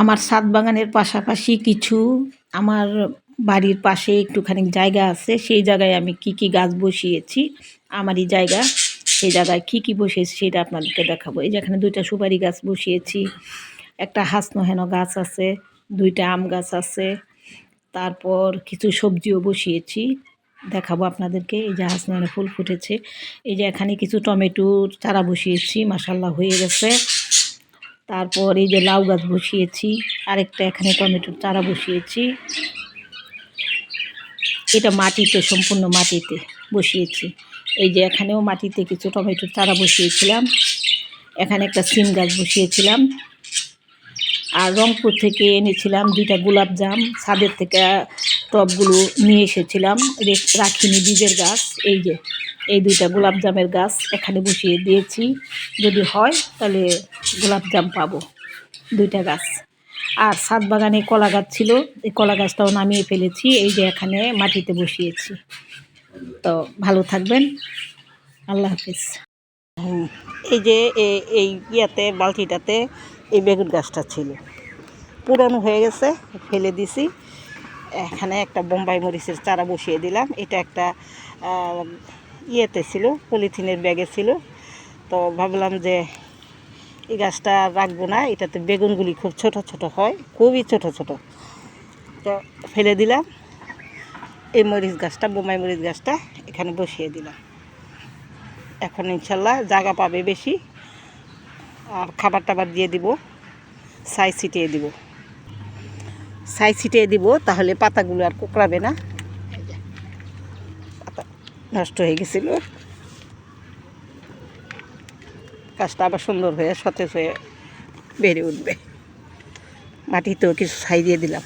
আমার ছাদ বাগানের পাশাপাশি কিছু আমার বাড়ির পাশে একটুখানি জায়গা আছে, সেই জায়গায় আমি কি কি গাছ বসিয়েছি, আমারই জায়গা, সেই জায়গায় কি কি বসিয়েছি সেটা আপনাদেরকে দেখাবো। এই যেখানে দুইটা সুপারি গাছ বসিয়েছি, একটা হাসনহেন গাছ আছে, দুইটা আম গাছ আছে, তারপর কিছু সবজিও বসিয়েছি, দেখাবো আপনাদেরকে, এই যে হাসনানে ফুল ফুটেছে, এই যে এখানে কিছু টমেটোর চারা বসিয়েছি মাসাল্লাহ হয়ে গেছে। তারপর এই যে লাউ গাছ বসিয়েছি, আরেকটা এখানে টমেটোর চারা বসিয়েছি। এটা মাটিতে, সম্পূর্ণ মাটিতে বসিয়েছি। এই যে এখানেও মাটিতে কিছু টমেটোর চারা বসিয়েছিলাম। এখানে একটা সিম গাছ বসিয়েছিলাম। আর রংপুর থেকে এনেছিলাম দুইটা গোলাপ জাম। ছাদের থেকে টবগুলো নিয়ে এসেছিলাম। রেখ- রাখিনি বীজের গাছ, এই যে, এই দুইটা গোলাপ জামের গাছ এখানে বসিয়ে দিয়েছি। যদি হয়, তাহলে গোলাপ জাম পাবো, দুইটা গাছ। আর ছাদ বাগানে কলা গাছ ছিল, এই কলা গাছটাও নামিয়ে ফেলেছি, এই যে এখানে মাটিতে বসিয়েছি। তো ভালো থাকবেন, আল্লাহ হাফিজ। এই যে এই ইয়াতে, বালতিটাতে এই বেগুন গাছটা ছিল। পুরানো হয়ে গেছে, ফেলে দিছি। এখানে একটা বোম্বাই মরিচের চারা বসিয়ে দিলাম। এটা একটা ইয়েতে ছিল, পলিথিনের ব্যাগে ছিল। তো ভাবলাম যে এই গাছটা রাখব না, এটাতে বেগুনগুলি খুব ছোট ছোট হয়, খুবই ছোট ছোট। তো ফেলে দিলাম, এই মরিচ গাছটা, বোমাই মরিচ গাছটা এখানে বসিয়ে দিলাম। এখন ইনশাল্লাহ জায়গা পাবে বেশি, আর খাবার টাবার দিয়ে দিব, ছাই ছিটিয়ে দিব। ছাই ছিটিয়ে দিব, তাহলে পাতাগুলো আর কুকড়াবে না। পাতা নষ্ট হয়ে গেছিল। গাছটা আবার সুন্দর হয়ে সতেজ হয়ে বেড়ে উঠবে। মাটিতেও কিছু ছাই দিয়ে দিলাম।